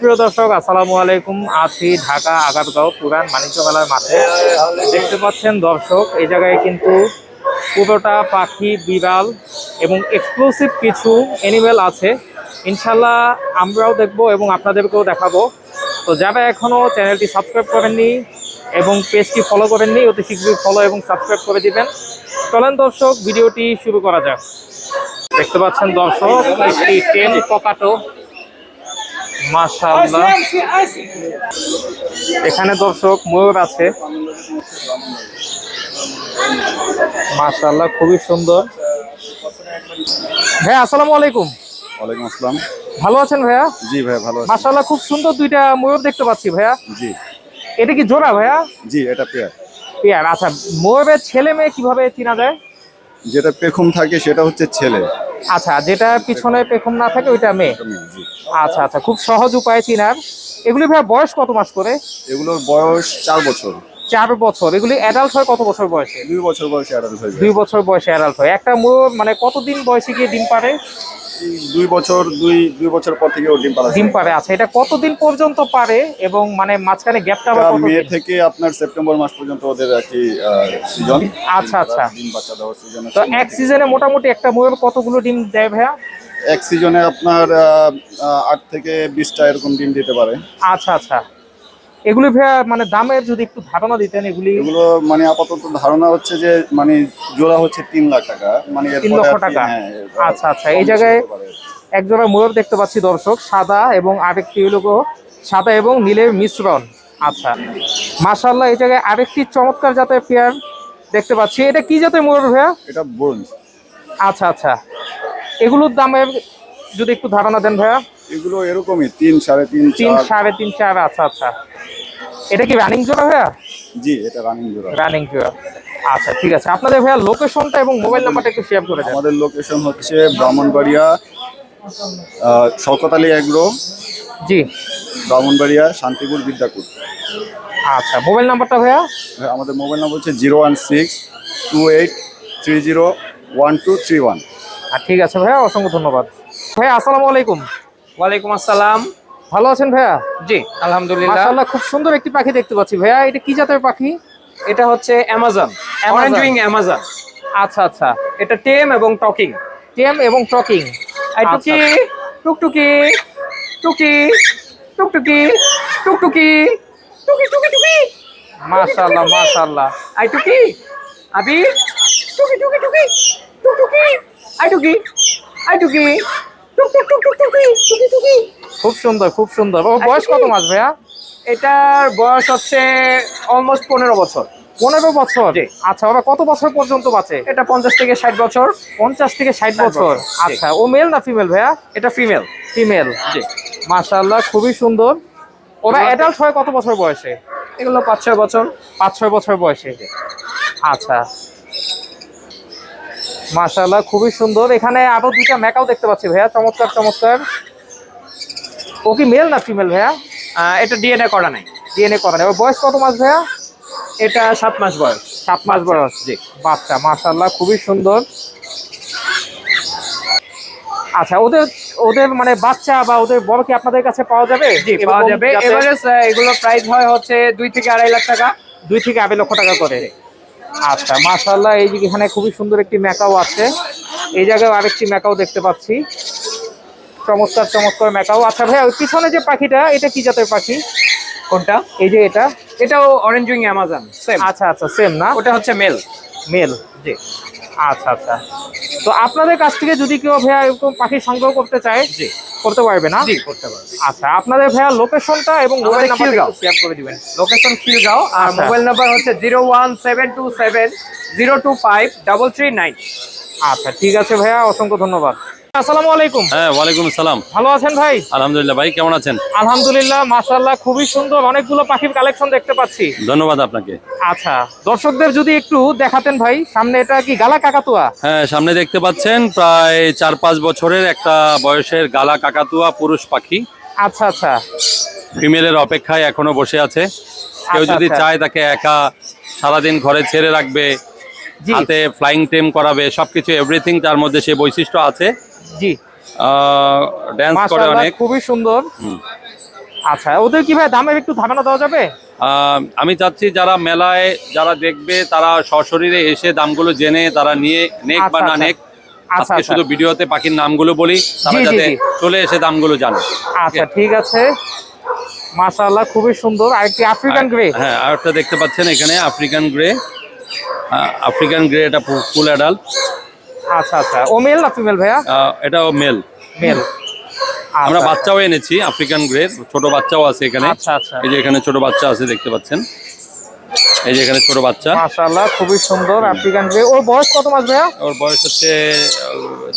প্রিয় দর্শক, আসসালামু আলাইকুম। আছি ঢাকা আগারগাঁও পুরান বাণিজ্য মেলার মাঠে। দেখতে পাচ্ছেন দর্শক, এই জায়গায় কিন্তু পুরোটা পাখি, বিড়াল এবং এক্সক্লুসিভ কিছু অ্যানিমেল আছে। ইনশাল্লাহ আমরাও দেখব এবং আপনাদেরকেও দেখাবো। তো যারা এখনও চ্যানেলটি সাবস্ক্রাইব করেননি এবং পেজটি ফলো করেননি, অতি শীঘ্রই ফলো এবং সাবস্ক্রাইব করে দিবেন। চলেন দর্শক, ভিডিওটি শুরু করা যাক। দেখতে পাচ্ছেন দর্শক, একটি টেন পকাটো মাশাআল্লাহ। এখানে দর্শক ময়ূর আছে। মাশাআল্লাহ খুবই সুন্দর। ভাইয়া আসসালামু আলাইকুম। ওয়ালাইকুম আসসালাম। ভালো আছেন ভাইয়া? জি ভাইয়া ভালো আছি। মাশাআল্লাহ খুব সুন্দর দুইটা ময়ূর দেখতে পাচ্ছি ভাইয়া। জি। এটা কি জোড়া ভাইয়া? জি এটা পেয়ার। পেয়ার আচ্ছা। ময়ূরের ছেলে মেয়ে কীভাবে চেনা যায়? যেটা পেখম থাকে সেটা হচ্ছে ছেলে। আচ্ছা যেটা পিছনে পেখম না থাকে ওইটা মেয়ে? আচ্ছা আচ্ছা খুব সহজ উপায় চিনার। এগুলি ভাইয়া বয়স কত মাস করে? এগুলোর বয়স চার বছর। চার বছর। এগুলি অ্যাডাল্ট হয় কত বছর বয়সে? দুই বছর বয়সে অ্যাডাল্ট হয় দুই বছর বয়সে অ্যাডাল্ট হয়। একটা মানে কতদিন বয়সে গিয়ে ডিম পারে দুই বছর দুই দুই বছর পর থেকে ও ডিম পালা ডিম পারে আচ্ছা এটা কতদিন পর্যন্ত পারে এবং মানে মাঝখানে গ্যাপটা আবার কতদিন? মে থেকে আপনার সেপ্টেম্বর মাস পর্যন্ত ওদের আর কি সিজন আচ্ছা, আচ্ছা। ডিম বাচ্চা দেওয়ার সিজন তো এক সিজনে মোটামুটি একটা ময়ূর কতগুলো ডিম দেয় ভাইয়া? এক সিজনে আপনার আহ, আহ, আট থেকে বিশটা এরকম ডিম দিতে পারে। আচ্ছা আচ্ছা। এগুলি ভাইয়া মানে দামের যদি একটু ধারণা দিতেন এগুলি। এগুলো মানে আপাতত ধারণা হচ্ছে যে মানে জোড়া হচ্ছে তিন লাখ টাকা। মানে তিন লক্ষ টাকা? হ্যাঁ, আচ্ছা, আচ্ছা, এই জায়গায়- এক জোড়া ময়ূর দেখতে পাচ্ছি দর্শক সাদা এবং আরেকটি হলো গো সাদা এবং নীলের মিশ্রণ। আচ্ছা। মাশাল্লাহ এই জায়গায় আরেকটি চমৎকার জাতের পেয়ার দেখতে পাচ্ছি। এটা কি জাতের ময়ূর ভাইয়া? এটা ব্রোঞ্জ। আচ্ছা আচ্ছা। এগুলোর দামের যদি একটু ধারণা দেন ভাইয়া। এগুলো এরকমই তিন সাড়ে তিন তিন সাড়ে তিন চার আচ্ছা আচ্ছা। এটা কি রানিং জোড়া ভাইয়া? জি এটা রানিং জোড়া। রানিং জোড়া। আচ্ছা ঠিক আছে। আপনাদের ভাইয়া লোকেশনটা এবং মোবাইল নাম্বারটা একটু শেয়ার করে দেন। আমাদের লোকেশন হচ্ছে ব্রাহ্মণবাড়িয়া শওকত আলী এগ্রো। জি। ব্রাহ্মণবাড়িয়া শান্তিপুর বিদ্যাকুট আচ্ছা মোবাইল নাম্বারটা ভাইয়া? আমাদের মোবাইল নম্বর হচ্ছে zero one six two eight three zero one two three one. আর ঠিক আছে ভাইয়া অসংখ্য ধন্যবাদ। ভাইয়া আসসালামু আলাইকুম। ওয়ালাইকুম আসসালাম। ভালো আছেন ভাইয়া? জি আলহামদুলিল্লাহ। মাশাআল্লাহ খুব সুন্দর একটি পাখি দেখতে পাচ্ছি। ভাইয়া এটা কি জাতের পাখি? এটা হচ্ছে অ্যামাজন। Orange wing Amazon. আচ্ছা আচ্ছা। এটা টেম এবং টকিং। টেম এবং টকিং। আই টুকি টুকটুকি টুকি টুকটুকি টুকটুকি টুকি টুকি টুকি। মাশাআল্লাহ মাশাআল্লাহ। আই টুকি আবি টুকি টুকি টুকি টুকটুকি আই টুকি আই টুকি টুক টুক টুক টুক টুকি টুকি টুকি। খুব সুন্দর খুব সুন্দর। ও বয়স কত মাস ভাইয়া? এটার বয়স হচ্ছে অলমোস্ট পনেরো বছর। পনেরো বছর? জি। আচ্ছা ওরা কত বছর পর্যন্ত বাঁচে? এটা পঞ্চাশ থেকে ষাট বছর। পঞ্চাশ থেকে ষাট বছর। আচ্ছা ও মেল না ফিমেল ভাইয়া? এটা ফিমেল ফিমেল জি। মাশাআল্লাহ খুবই সুন্দর। ওরা অ্যাডাল্ট হয় কত বছর বয়সে? এগুলো পাঁচ ছয় বছর। পাঁচ ছয় বছর বয়সে? আচ্ছা। মাশাআল্লাহ খুবই সুন্দর। এখানে আরও দুইটা মেকাও দেখতে পাচ্ছি ভাইয়া চমৎকার চমৎকার। ও কি মেল না ফিমেল ভাইয়া? এটা ডিএনএ করা নাই। ডিএনএ করা নেই। ওর বয়স কত মাস ভাইয়া? এটা সাত মাস বয়স। সাত মাস বয়স জি। বাচ্চা মাশাআল্লাহ খুবই সুন্দর। আচ্ছা ওদের ওদের মানে বাচ্চা বা ওদের বড় কি আপনাদের কাছে পাওয়া যাবে? জি পাওয়া যাবে। এভারেজ এগুলো প্রাইস হয় হচ্ছে দুই থেকে আড়াই লাখ টাকা। দুই থেকে আড়াই লক্ষ টাকা করে। আচ্ছা মাশাআল্লাহ এই যে এখানে খুবই সুন্দর একটি ম্যাকাও আছে। এই জায়গায় আরেকটি ম্যাকাও দেখতে পাচ্ছি। চমৎকার চমৎকার ম্যাকাও। আচ্ছা ভাইয়া ওই পিছনে যে পাখিটা এটা কি জাতের পাখি? কোনটা? এই যে এটা। এটাও অরেঞ্জ উইং অ্যামাজন সেম আচ্ছা আচ্ছা সেম না? ওটা হচ্ছে মেল মেল জি। আচ্ছা আচ্ছা। তো আপনাদের কাছ থেকে যদি কেউ ভাইয়া এরকম পাখি সংগ্রহ করতে চায় জি। করতে পারবে না? জি করতে পারবে। আচ্ছা আপনাদের ভাইয়া লোকেশনটা এবং মোবাইল নাম্বারটা। শেয়ার করে দিবেন। লোকেশন খিলগাঁও আর আচ্ছা। মোবাইল নাম্বার হচ্ছে zero one seven two seven zero two five double three nine আচ্ছা ঠিক আছে ভাইয়া অসংখ্য ধন্যবাদ। আসসালামু আলাইকুম। হ্যাঁ ওয়ালাইকুম আসসালাম। ভালো আছেন ভাই? আলহামদুলিল্লাহ ভাই কেমন আছেন? আলহামদুলিল্লাহ মাশাআল্লাহ খুবই সুন্দর। অনেকগুলো পাখির কালেকশন দেখতে পাচ্ছি। ধন্যবাদ আপনাকে। আচ্ছা দর্শকদের যদি একটু দেখাতেন ভাই সামনে এটা কি গালা কাকাতুয়া? হ্যাঁ সামনে দেখতে পাচ্ছেন প্রায় চার পাঁচ বছরের একটা বয়সের গালা কাকাতুয়া পুরুষ পাখি। আচ্ছা আচ্ছা। ফিমেলের অপেক্ষায় এখনও বসে আছে। কেউ আচ্ছা, যদি আচ্ছা। চায় তাকে একা সারাদিন ঘরে ছেড়ে রাখবে হাতে ফ্লাইং টেম করাবে সবকিছু এভরিথিং তার মধ্যে সে বৈশিষ্ট্য আছে। জি। ড্যান্স করে অনেক। খুবই সুন্দর। আচ্ছা ওদের কি ভাই দামে একটু ধারণা দেওয়া যাবে? আমি চাচ্ছি যারা মেলায় যারা দেখবে তারা সশরীরে এসে দামগুলো জেনে তারা নিয়ে নেক বা আচ্ছা, না আচ্ছা। নেক আচ্ছা, আজকে। শুধু ভিডিওতে পাখির নামগুলো বলি তারা যাতে চলে এসে দামগুলো জানে। আচ্ছা ঠিক আছে? মাশাআল্লাহ খুবই সুন্দর। আর একটি আফ্রিকান গ্রে হ্যাঁ আর একটা দেখতে পাচ্ছেন এখানে আফ্রিকান গ্রে আফ্রিকান গ্রে এটা ফুল অ্যাডাল্ট আচ্ছা আচ্ছা। ও মেল না ফিমেল ভাইয়া? এটাও মেল মেল আমরা বাচ্চাও এনেছি আফ্রিকান গ্রে ছোট বাচ্চাও আছে এখানে। আচ্ছা আচ্ছা। এই যে এখানে ছোট বাচ্চা আছে দেখতে পাচ্ছেন। এই যে এখানে ছোট বাচ্চা। মাশাআল্লাহ খুবই সুন্দর আফ্রিকান গ্রে ওর বয়স কত মাস ভাইয়া? ওর বয়স হচ্ছে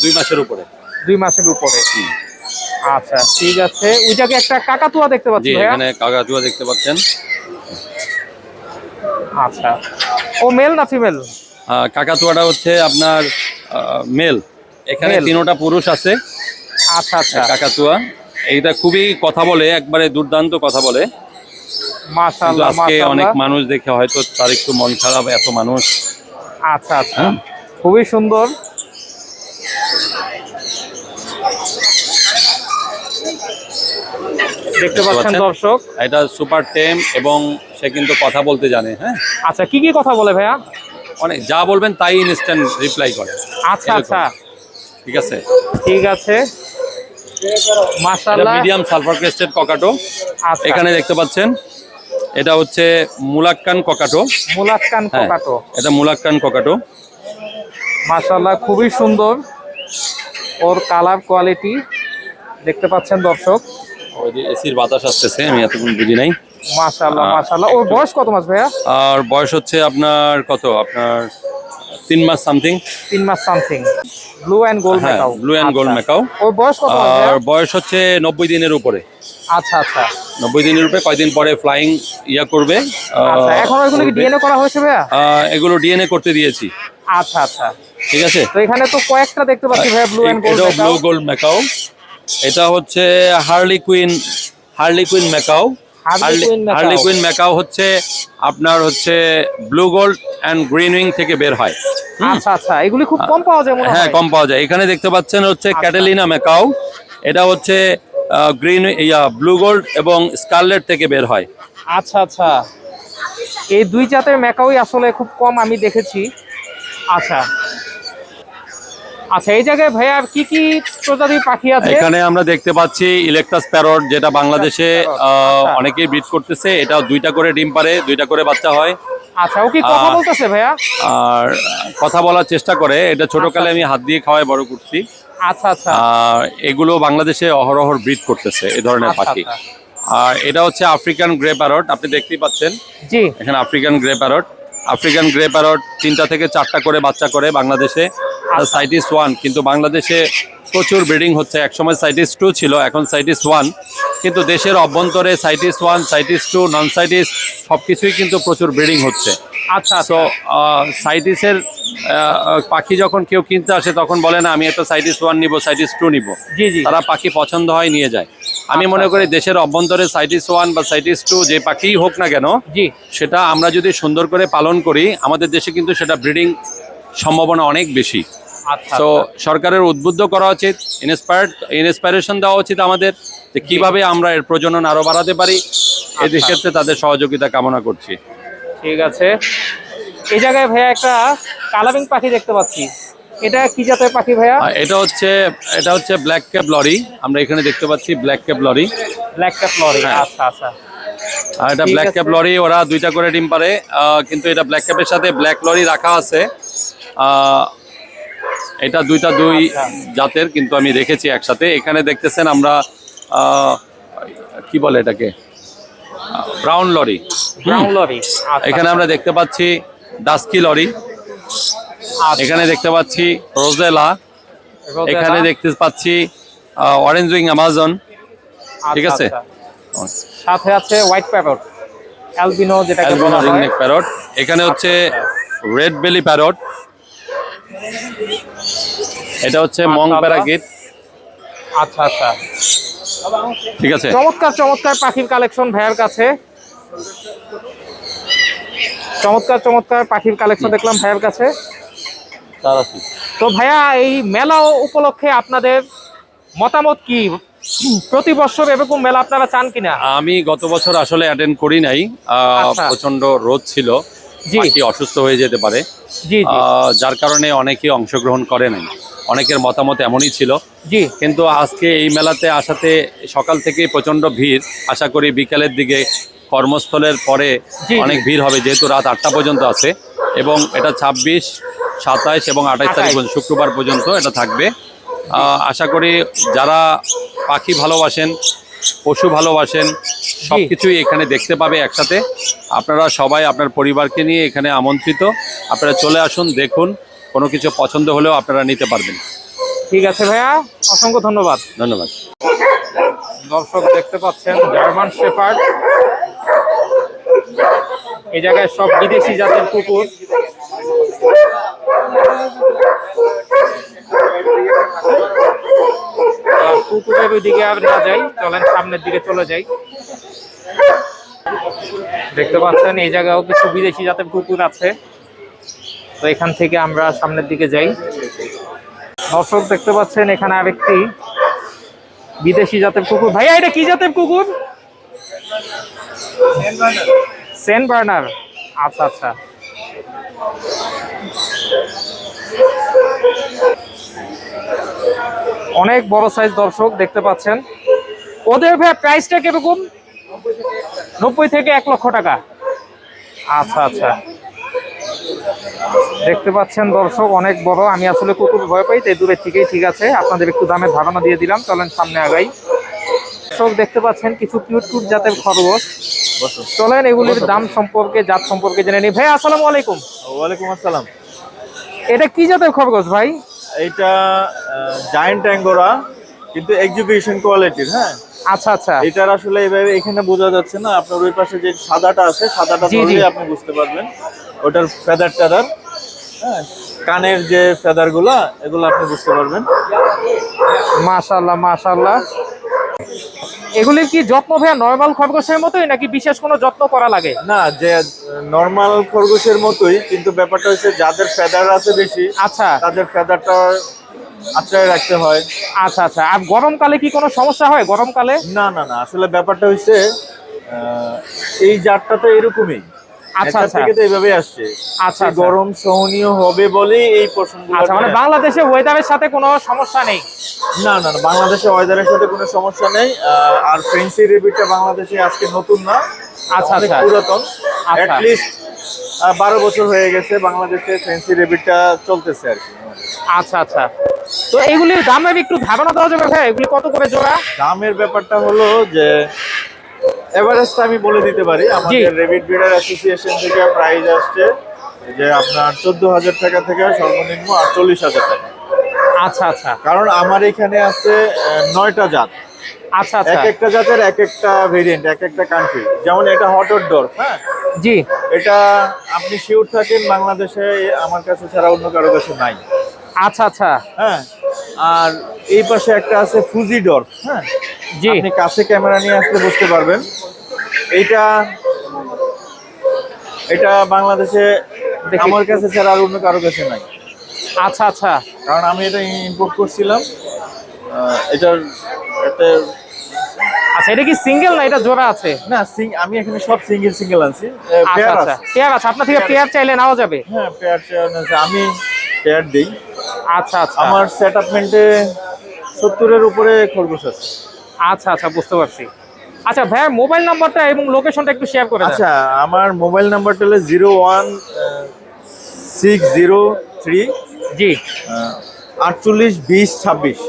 দুই মাসের উপরে। দুই মাসের উপরে। আচ্ছা ঠিক আছে। ওই জায়গায় একটা কাকাতুয়া দেখতে পাচ্ছি ভাইয়া। এখানে কাকাতুয়া দেখতে পাচ্ছেন। আচ্ছা। ও মেল না ফিমেল কাকাতুয়াটা হচ্ছে আপনার মেল। এখানে। তিনোটা পুরুষ আছে। আচ্ছা আচ্ছা। কাকাতুয়া। এইটা খুবই কথা বলে একবারে দুর্দান্ত কথা বলে। মাশাআল্লাহ আজকে অনেক মানুষ দেখে হয়তো তার একটু মন খারাপ এত মানুষ। আচ্ছা আচ্ছা। হ্যাঁ। খুবই সুন্দর। দেখতে পাচ্ছেন? দর্শক। এটা সুপার টেম এবং সে কিন্তু কথা বলতে জানে হ্যাঁ। আচ্ছা কি কি কথা বলে ভাইয়া? অনেক যা বলবেন তাই ইনস্ট্যান্ট রিপ্লাই করে। আচ্ছা আচ্ছা। ঠিক আছে? ঠিক আছে। মাশাআল্লাহ। মিডিয়াম সালফার ক্রেস্টেড ককাটো এখানে দেখতে পাচ্ছেন এটা হচ্ছে মুলাক্কান ককাটো মুলাক্কান হ্যাঁ কোকাটো এটা মুলাক্কান ককাটো মাশাআল্লাহ খুবই সুন্দর। ওর কালার কোয়ালিটি দেখতে পাচ্ছেন দর্শক। ওই যে এসির বাতাস আসতেছে আমি এতক্ষণ বুঝি নাই। মাশাআল্লাহ মাশাআল্লাহ। ওর বয়স কত মাস ভাইয়া? আর বয়স হচ্ছে আপনার কত? আপনার তিন মাস সামথিং তিন মাস something blue and gold macaw blue and gold macaw ওর বয়স কত আর বয়স হচ্ছে নব্বই দিনের উপরে। আচ্ছা আচ্ছা। নব্বই দিনের উপরে কয়দিন পরে ফ্লাইং ইয়া করবে আচ্ছা এখন কি ডিএনএ করা হয়েছে ভাইয়া? এগুলো ডিএনএ করতে দিয়েছি। আচ্ছা আচ্ছা। ঠিক আছে? তো এখানে তো কয়েকটা দেখতে পাচ্ছি ভাইয়া blue and gold blue gold macaw এটা হচ্ছে harlequin harlequin Macao। Harlequin macaw হচ্ছে আপনার হচ্ছে blue gold and green wing থেকে বের হয়। আচ্ছা আচ্ছা এগুলি খুব কম পাওয়া যায় হ্যাঁ কম পাওয়া যায়। এখানে দেখতে পাচ্ছেন হচ্ছে আচ্ছা। ক্যাটালিনা মেকাও এটা হচ্ছে গ্রিন ইয়া ব্লু গোল্ড এবং স্কারলেট থেকে বের হয়। আচ্ছা আচ্ছা। এই দুই জাতের ম্যাকাওই আসলে খুব কম আমি দেখেছি। আচ্ছা। আচ্ছা এই জায়গায় ভাইয়া আর কি কি প্রজাতির পাখি আছে? এখানে আমরা দেখতে পাচ্ছি ইলেকট্রাস প্যারট যেটা বাংলাদেশে আচ্ছা। অনেকেই ব্রিড করতেছে। এটা দুইটা করে ডিম পারে দুইটা করে বাচ্চা হয়। আচ্ছা ও কি কথা বলতেছে ভাইয়া? আর কথা বলার চেষ্টা করে। এটা ছোটকালে আমি হাত দিয়ে খাওয়াই বড় করছি। আচ্ছা আচ্ছা। আর এগুলো বাংলাদেশে অহরহর ব্রিড করতেছে এই ধরনের আচ্ছা, পাখি। আচ্ছা। আর এটা হচ্ছে আফ্রিকান গ্রে প্যারট আপনি দেখতেই পাচ্ছেন। জি। এখানে African grey parrot African grey parrot তিনটা থেকে চারটা করে বাচ্চা করে বাংলাদেশে। সাইটিস ওয়ান কিন্তু বাংলাদেশে প্রচুর ব্রিডিং হচ্ছে। একসময় সাইটিস টু ছিল এখন সাইটিস ওয়ান কিন্তু দেশের অভ্যন্তরে সাইটিস ওয়ান সাইটিস টু নন সাইটিস সব কিছুই কিন্তু প্রচুর ব্রিডিং হচ্ছে। আচ্ছা সো আচ্ছা সাইটিসের পাখি যখন কেউ কিনতে আসে তখন বলে না আমি একটা সাইটিস ওয়ান নিব সাইটিস টু নিব। জি জি। তারা পাখি পছন্দ হয় নিয়ে যায়। আমি আচ্ছা, মনে করি আচ্ছা। দেশের অভ্যন্তরে সাইটিস ওয়ান বা সাইটিস টু যে পাখিই হোক না কেন জি। সেটা আমরা যদি সুন্দর করে পালন করি আমাদের দেশে কিন্তু সেটা ব্রিডিং সম্ভাবনা অনেক বেশি। আচ্ছা তো আচ্ছা। সরকারের উদ্বুদ্ধ করা উচিত ইন্সপায়ার্ড ইন্সপাইরেশন দেওয়া উচিত আমাদের যে কীভাবে আমরা এর প্রজনন আরও বাড়াতে পারি। এই আচ্ছা। ক্ষেত্রে তাদের সহযোগিতা কামনা করছি। ঠিক আছে। এই জায়গায় ভাইয়া একটা কালারিং পাখি দেখতে পাচ্ছি। এটা কি জাতের পাখি ভাইয়া? এটা হচ্ছে এটা হচ্ছে ব্ল্যাক ক্যাপ লরি আমরা এখানে দেখতে পাচ্ছি black cap lory black cap lory. আচ্ছা আচ্ছা। আর এটা ব্ল্যাক। ক্যাপ লরি ওরা দুইটা করে ডিম পারে। কিন্তু এটা ব্ল্যাক ক্যাপের সাথে ব্ল্যাক লরি রাখা আছে। এটা দুইটা দুই। জাতের কিন্তু আমি রেখেছি একসাথে। এখানে দেখতেছেন আমরা কি বলে এটাকে? Brown lory. Brown lory. আচ্ছা। এখানে আমরা দেখতে পাচ্ছি ডাস্কি লরি। আচ্ছা, এখানে দেখতে পাচ্ছি রোজেলা। এখানে দেখতে পাচ্ছি অরেঞ্জ উইং অ্যামাজন ঠিক আচ্ছা, আছে? সাথে আছে হোয়াইট প্যারট অ্যালবিনো যেটাকে অ্যালবিনো বলা হয়। প্যারট এখানে হচ্ছে রেড বেলি প্যারট এটা হচ্ছে মং মাশাআল্লাহ। প্যারাকিট আচ্ছা। আচ্ছা ঠিক আছে। চমৎকার চমৎকার পাখির কালেকশন ভাইয়ার কাছে। চমৎকার চমৎকার পাখির কালেকশন দেখলাম ভাইয়ার কাছে। তো ভাইয়া এই মেলা উপলক্ষে আপনাদের মতামত কি? প্রতি বছর এরকম মেলা আপনারা চান কিনা? আমি গত বছর আসলে অ্যাটেন্ড করি নাই। আচ্ছা। প্রচণ্ড রোদ ছিল। অসুস্থ হয়ে যেতে পারে। যার কারণে অনেকে অংশগ্রহণ করে নাই। অনেকের মতামত এমনই ছিল। জি। কিন্তু আজকে এই মেলাতে আসাতে সকাল থেকে প্রচণ্ড ভিড়। আশা করি বিকালের দিকে কর্মস্থলের পরে। অনেক ভিড় হবে যেহেতু রাত আটটা পর্যন্ত আছে। এবং এটা ছাব্বিশ সাতাইশ এবং আঠাইশ তারিখ পর্যন্ত শুক্রবার পর্যন্ত এটা থাকবে। আশা করি যারা পাখি ভালোবাসেন পশু ভালোবাসেন সব কিছুই এখানে দেখতে পাবে একসাথে। আপনারা সবাই আপনার পরিবারকে নিয়ে এখানে আমন্ত্রিত। আপনারা চলে আসুন দেখুন। কোনো কিছু পছন্দ হলেও আপনারা নিতে পারবেন। ঠিক আছে ভাইয়া অসংখ্য ধন্যবাদ। ধন্যবাদ। দর্শক দেখতে পাচ্ছেন জার্মান শেফার্ড এই জায়গায় সব বিদেশি জাতের কুকুর। কুকুরের ওই দিকে আর না যাই চলেন সামনের দিকে চলে যাই। দেখতে পাচ্ছেন এই জায়গায়ও কিছু বিদেশি জাতের কুকুর আছে। তো এখান থেকে আমরা সামনের দিকে যাই। দর্শক দেখতে পাচ্ছেন, এখানে আরেকটি বিদেশি জাতের কুকুর। ভাইয়া, এটা কি জাতের কুকুর? সেন্ট বার্নার আচ্ছা আচ্ছা। অনেক বড় সাইজ দর্শক দেখতে পাচ্ছেন। ওদের ভাই প্রাইসটা কীরকম? নব্বই থেকে এক লক্ষ টাকা। আচ্ছা আচ্ছা। দেখতে পাচ্ছেন দর্শক অনেক বড়। আমি আসলে কুকুর ভয় পাই তাই দূরের থেকেই ঠিক আছে। আপনাদের একটু দামের ধারণা দিয়ে দিলাম চলেন সামনে আগাই। দর্শক দেখতে পাচ্ছেন কিছু কিউট কিউট জাতের খরগোশ। চলেন এগুলির দাম সম্পর্কে জাত সম্পর্কে জেনে নিই। ভাই আসসালামু আলাইকুম। ওয়ালাইকুম আসসালাম। এটা কি জাতের খরগোশ ভাই? এটা জায়েন্ট অ্যাঙ্গোরা কিন্তু এক্সিবিশন কোয়ালিটির হ্যাঁ? আচ্ছা আচ্ছা। এটার আসলে এইভাবে এখানে বোঝা যাচ্ছে না। আপনার ওই পাশে যে সাদাটা আছে সাদাটা। ধরলে আপনি বুঝতে পারবেন। ওটার ফেদার টেদার হ্যাঁ কানের যে ফেদারগুলা এগুলো আপনি বুঝতে পারবেন। মাশাল্লাহ মাশাল্লাহ এগুলির কি যত্ন ভাইয়া নর্মাল খরগোশের মতোই নাকি বিশেষ কোনো যত্ন করা লাগে? না যে নর্মাল খরগোশের মতোই কিন্তু ব্যাপারটা হচ্ছে যাদের ফেদার আছে বেশি আচ্ছা। তাদের ফেদারটা আশ্রয় রাখতে হয়। আচ্ছা আচ্ছা। আর গরমকালে কি কোনো সমস্যা হয় গরমকালে? না না না। আসলে ব্যাপারটা হচ্ছে এই জাতটা তো এরকমই। আচ্ছা, আচ্ছা। থেকে তো এইভাবে আসছে। আচ্ছা, আচ্ছা। গরম সহনীয় হবে বলেই এই প্রশ্নগুলো আচ্ছা মানে বাংলাদেশে ওয়েদারের সাথে কোনো সমস্যা নেই? না না বাংলাদেশে ওয়েদারের সাথে কোনো সমস্যা নেই। আর ফ্রেন্সি রেবিটটা বাংলাদেশে আজকে নতুন না। আচ্ছা, আচ্ছা। পুরাতন। আচ্ছা। অ্যাটলিস্ট বারো বছর হয়ে গেছে বাংলাদেশে ফ্রেন্সি রেবিটটা চলতেছে আর কি। আচ্ছা আচ্ছা। তো এগুলির দামের একটু ধারণা দেওয়া যাবে ভাই এগুলি কত করে জোড়া? দামের ব্যাপারটা হলো যে এভারেজটা আমি বলে দিতে পারি। আমাদের রেবিট ব্রিডার অ্যাসোসিয়েশন থেকে প্রাইস আসছে যে আপনার চোদ্দ হাজার টাকা থেকে সর্বনিম্ন আটচল্লিশ হাজার টাকা। আচ্ছা আচ্ছা। কারণ আমার এখানে আছে নয়টা জাত। আচ্ছা আচ্ছা। এক একটা জাতের এক একটা ভেরিয়েন্ট এক একটা কান্ট্রি যেমন এটা হটর ডোর হ্যাঁ? জি। এটা আপনি শিওর থাকেন বাংলাদেশে আমার কাছে ছাড়া অন্য কারও কাছে নাই। আচ্ছা আচ্ছা। হ্যাঁ? আর এই পাশে একটা আছে ফুজি ডর হ্যাঁ? জি। আপনি কাছে ক্যামেরা নিয়ে আসলে বুঝতে পারবেন। এইটা এটা বাংলাদেশে। আমার কাছে ছাড়া আর অন্য কারও কাছে নাই। আচ্ছা আচ্ছা। কারণ আমি এটা ইম্পোর্ট করছিলাম। এটার একটা আচ্ছা এটা কি সিঙ্গেল না এটা জোড়া আছে? না সিং- আমি এখানে সব সিঙ্গেল সিঙ্গেল আনছি। আচ্ছা পেয়ার আচ্ছা। আছে। পেয়ার আছে। আপনার থেকে পেয়ার চাইলে নেওয়া যাবে। হ্যাঁ পেয়ার আছে আমি পেয়ার দিই। আচ্ছা আচ্ছা। আমার সেট আপমেন্টে সত্তরের উপরে খরগোশ আছে। আচ্ছা আচ্ছা বুঝতে পারছি। আচ্ছা ভাইয়া মোবাইল নাম্বারটা এবং লোকেশনটা একটু শেয়ার করে আচ্ছা আমার মোবাইল নাম্বারটা হলো zero one six zero three জি। আটচল্লিশ বিশ ছাব্বিশ।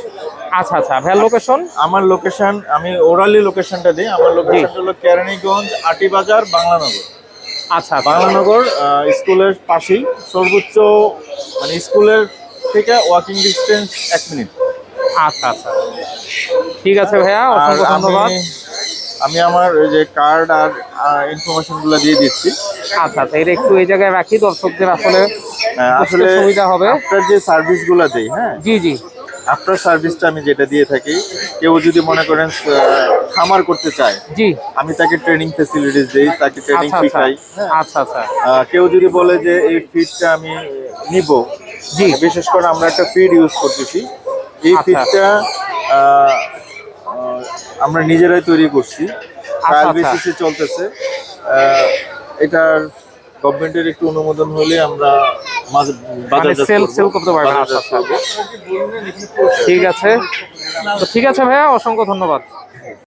আচ্ছা আচ্ছা ভাইয়া লোকেশন আমার লোকেশন আমি ওরালি লোকেশনটা দিই। আমার লোকেশনটা হলো কেরানীগঞ্জ আটিবাজার বাংলানগর। আচ্ছা বাংলানগর স্কুলের পাশেই সর্বোচ্চ মানে স্কুলের থেকে ওয়াকিং ডিস্টেন্স এক মিনিট আচ্ছা আচ্ছা। ঠিক আছে ভাইয়া অসংখ্য ধন্যবাদ। আমি আমি আমার ওই যে কার্ড আর ইনফরমেশনগুলো দিয়ে দিচ্ছি। আচ্ছা আচ্ছা এটা একটু এই জায়গায় রাখি দর্শকদের আসলে হ্যাঁ, আসলে সুবিধা হবে। আফটার যে সার্ভিসগুলো দেই হ্যাঁ? জি জি। আফটার সার্ভিসটা আমি যেটা দিয়ে থাকি কেউ যদি মনে করেন খামার করতে চায় জি। আমি তাকে ট্রেনিং ফেসিলিটিস দেই তাকে ট্রেনিং আচ্ছা আচ্ছা। শিখাই। আচ্ছা আচ্ছা। কেউ যদি বলে যে এই ফিডটা আমি নিব জি। বিশেষ করে আমরা একটা ফিড ইউজ করতেছি। এই আচ্ছা। ফিডটা আমরা নিজেরাই তৈরি করছি। ট্রায়াল আচ্ছা। বেসিসে চলতেছে। এটার গভর্নমেন্টের একটু অনুমোদন হলে আমরা সেল করব। sell করতে পারবেন, আচ্ছা, ঠিক আছে। তো ঠিক আছে ভাইয়া অসংখ্য ধন্যবাদ।